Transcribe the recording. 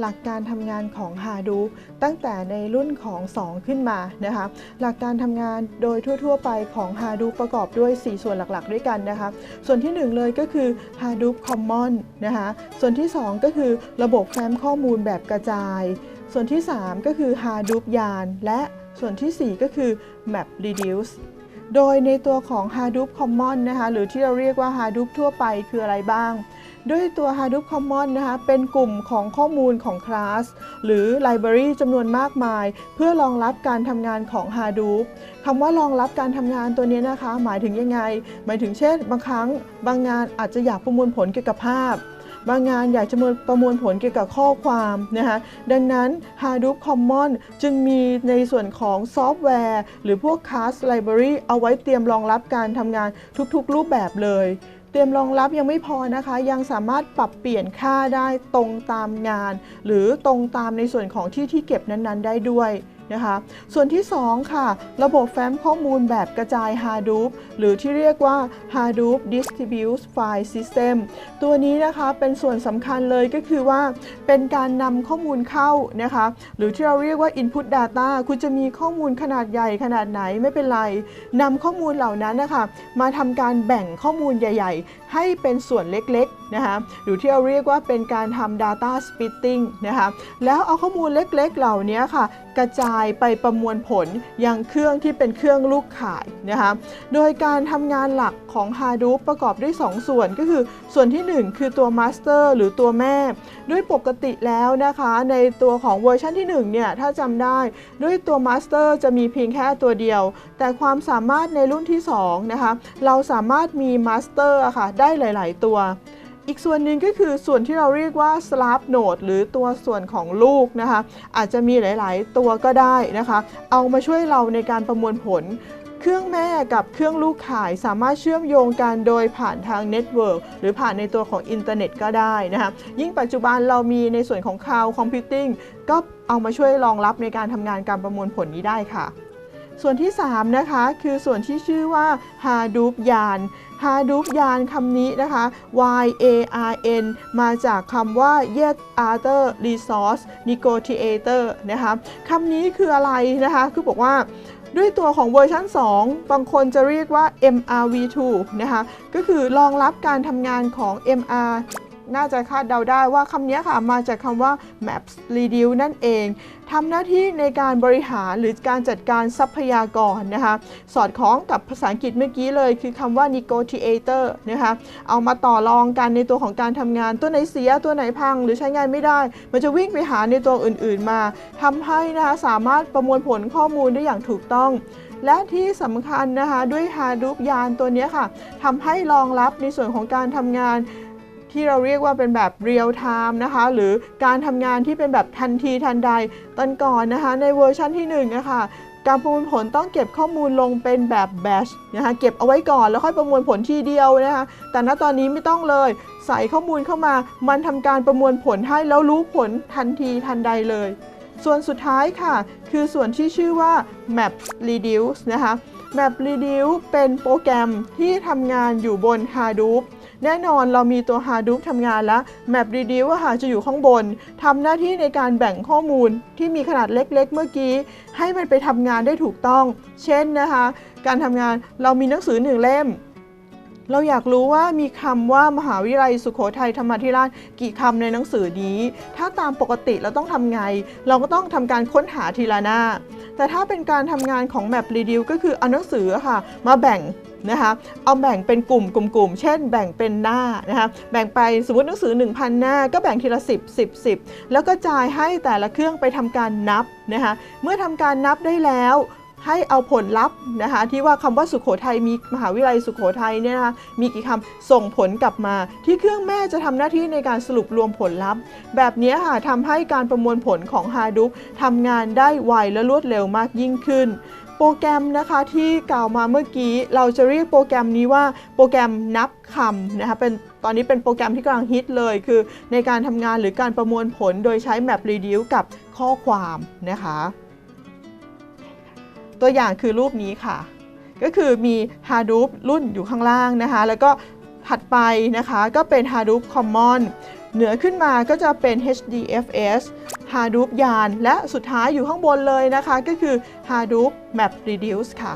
หลักการทำงานของ Hadoop ตั้งแต่ในรุ่นของ 2 ขึ้นมานะคะ หลักการทำงานโดยทั่ว ๆ ไปของ Hadoop ประกอบด้วย 4 ส่วนหลักๆ ด้วยกันนะคะ ส่วนที่ 1 เลยก็คือ Hadoop Common นะคะ ส่วนที่ 2 ก็คือระบบแฟ้มข้อมูลแบบกระจาย ส่วนที่ 3 ก็คือ Hadoop YARN และส่วนทีสี่4 ก็คือ Map Reduce โดยในตัวของ Hadoop Common นะคะ หรือที่เราเรียกว่า Hadoop ทั่วไปคืออะไรบ้าง ด้วยตัว Hadoop Common นะคะเป็นกลุ่มของข้อมูลของคลาสหรือ Library จำนวนมากมาย เพื่อรองรับการทำงานของ Hadoop คำว่ารองรับการทำงานตัวนี้นะคะ หมายถึงยังไง หมายถึงเช่น บางครั้งบางงานอาจจะอยากประมวลผลเกี่ยวกับภาพบางงานอยากจะประมวลผลเกี่ยวกับข้อความนะคะดังนั้น Hadoop Common จึงมีในส่วนของซอฟต์แวร์ หรือพวก Class Library เอาไว้เตรียมรองรับการทำงานทุกๆ รูปแบบเลย เตรียมรองรับยังไม่พอนะคะ ยังสามารถปรับเปลี่ยนค่าได้ตรงตามงาน หรือตรงตามในส่วนของที่ที่เก็บนั้นๆ ได้ด้วย นะคะ ส่วนที่ 2 ค่ะ ระบบแฟ้มข้อมูลแบบกระจาย Hadoop หรือที่เรียกว่า Hadoop Distributed File System ตัวนี้นะคะเป็นส่วนสำคัญเลยก็คือว่า เป็นการนำข้อมูลเข้านะคะ หรือที่เราเรียกว่า Input Data คุณจะมีข้อมูลขนาดใหญ่ขนาดไหนไม่เป็นไรนำข้อมูลเหล่านั้นนะคะมาทำการแบ่งข้อมูลใหญ่ ๆ ให้เป็นส่วนเล็กๆ นะคะหรือที่เราเรียกว่าเป็นการทำ Data Splitting นะคะแล้วเอาข้อมูลเล็กๆ เหล่านี้ค่ะ กระจายไปประมวลผลยังเครื่องที่เป็นเครื่องลูกข่ายนะคะโดยการทำงานหลักของ Hadoop ประกอบด้วย 2 ส่วนก็คือส่วนที่ 1 คือตัว Master หรือตัวแม่ ด้วยปกติแล้วนะคะในตัวของเวอร์ชันที่ 1 เนี่ย ถ้าจำได้ ด้วยตัว Master จะมีเพียงแค่ตัวเดียว แต่ความสามารถในรุ่นที่ 2 นะคะ เราสามารถมี Master ะค่ะ ได้หลาย ๆ ตัว อีกส่วนหนึ่งก็คือส่วนที่เราเรียกว่า slab node หรือตัวส่วนของลูกนะคะ อาจจะมีหลายๆ ตัวก็ได้นะคะ เอามาช่วยเราในการประมวลผล เครื่องแม่กับเครื่องลูกข่ายสามารถเชื่อมโยงกันโดยผ่านทางเน็ตเวิร์กหรือผ่านในตัวของอินเทอร์เน็ตก็ได้นะคะ ยิ่งปัจจุบันเรามีในส่วนของ Cloud Computing ก็เอามาช่วยรองรับในการทำงานการประมวลผลนี้ได้ค่ะ ส่วนที่ 3 นะคะ คือส่วนที่ชื่อว่า Hadoop YARN Hadoop YARN คำนี้นะคะ Y A R N มาจากคำว่า Yet Other Resource Negotiator นะคะคำนี้คืออะไรนะคะ คือบอกว่าด้วยตัวของเวอร์ชัน2 บางคนจะเรียกว่า MRV2 นะคะ ก็คือรองรับการทำงานของ MR น่าจะคาดเดาได้ว่าคำนี้ค่ะมาจากคำว่า Maps Reduce นั่นเองทำหน้าที่ในการบริหารหรือการจัดการทรัพยากรนะคะสอดคล้องกับภาษาอังกฤษเมื่อกี้เลย คือคำว่า negotiator นะคะเอามาต่อรองกันในตัวของการทำงานตัวไหนเสียตัวไหนพังหรือใช้งานไม่ได้ มันจะวิ่งไปหาในตัวอื่นๆมาทำให้นะคะสามารถประมวลผลข้อมูลได้อย่างถูกต้องและที่สำคัญนะคะด้วย Hadoop ยานตัวนี้ค่ะทำให้รองรับในส่วนของการทำงาน ที่เราเรียกว่าเป็นแบบ real time นะคะหรือการทำงานที่เป็นแบบทันทีทันใดตอนก่อนนะคะในเวอร์ชันที่1นะคะการประมวลผลต้องเก็บข้อมูลลงเป็นแบบ batch นะคะเก็บเอาไว้ก่อนแล้วค่อยประมวลผลทีเดียวนะคะแต่ณตอนนี้ไม่ต้องเลย ใส่ข้อมูลเข้ามา มันทำการประมวลผลให้แล้วรู้ผลทันทีทันใดเลย ส่วนสุดท้ายค่ะ คือส่วนที่ชื่อว่า map reduce นะคะ map reduce เป็นโปรแกรมที่ทำงานอยู่บน Hadoop แน่นอนเรามีตัว Hadoop ทำงานแล้ว Map Reduce อะค่ะจะอยู่ข้างบนทำหน้าที่ในการแบ่งข้อมูลที่มีขนาดเล็กๆ เมื่อกี้ ให้มันไปทำงานได้ถูกต้อง เช่นนะคะ การทำงานเรามีหนังสือหนึ่งเล่ม เราอยากรู้ว่ามีคำว่ามหาวิทยาลัยสุโขทัยธรรมาธิราชกี่คำในหนังสือนี้ ถ้าตามปกติเราต้องทำไง เราก็ต้องทำการค้นหาทีละหน้า แต่ถ้าเป็นการทำงานของ Map Reduce ก็คือเอาหนังสือค่ะ มาแบ่งนะคะเอาแบ่งเป็นกลุ่มกลุ่มๆเช่น แบ่งเป็นหน้านะคะแบ่งไปสมมติหนังสือ 1,000 หน้า ก็แบ่งทีละ 10 10 10 แล้วก็จ่ายให้แต่ละเครื่องไปทำการนับนะคะเมื่อทำการนับได้แล้ว ให้เอาผลลัพธ์นะคะที่ว่าคำว่าสุขโขทัยมีมหาวิทยาลัยสุขโขทัยเนี่ยนะคะมีกี่คำส่งผลกลับมา ที่เครื่องแม่จะทำหน้าที่ในการสรุปรวมผลลัพธ์ แบบนี้ค่ะทำให้การประมวลผลของ Hadoop ทำงานได้ไวและรวดเร็วมากยิ่งขึ้นโปรแกรมนะคะที่กล่าวมาเมื่อกี้เราจะเรียกโปรแกรมนี้ว่าโปรแกรมนับคำนะคะเป็นตอนนี้เป็นโปรแกรมที่กำลังฮิตเลย คือในการทำงานหรือการประมวลผลโดยใช้ Map Reduce กับข้อความนะคะ ตัวอย่างคือรูปนี้ค่ะ ก็คือมี Hadoop รุ่นอยู่ข้างล่างนะคะ แล้วก็ถัดไปนะคะก็เป็น Hadoop Common เหนือขึ้นมาก็จะเป็น HDFS Hadoop Yarn และสุดท้ายอยู่ข้างบนเลยนะคะ ก็คือ Hadoop MapReduce ค่ะ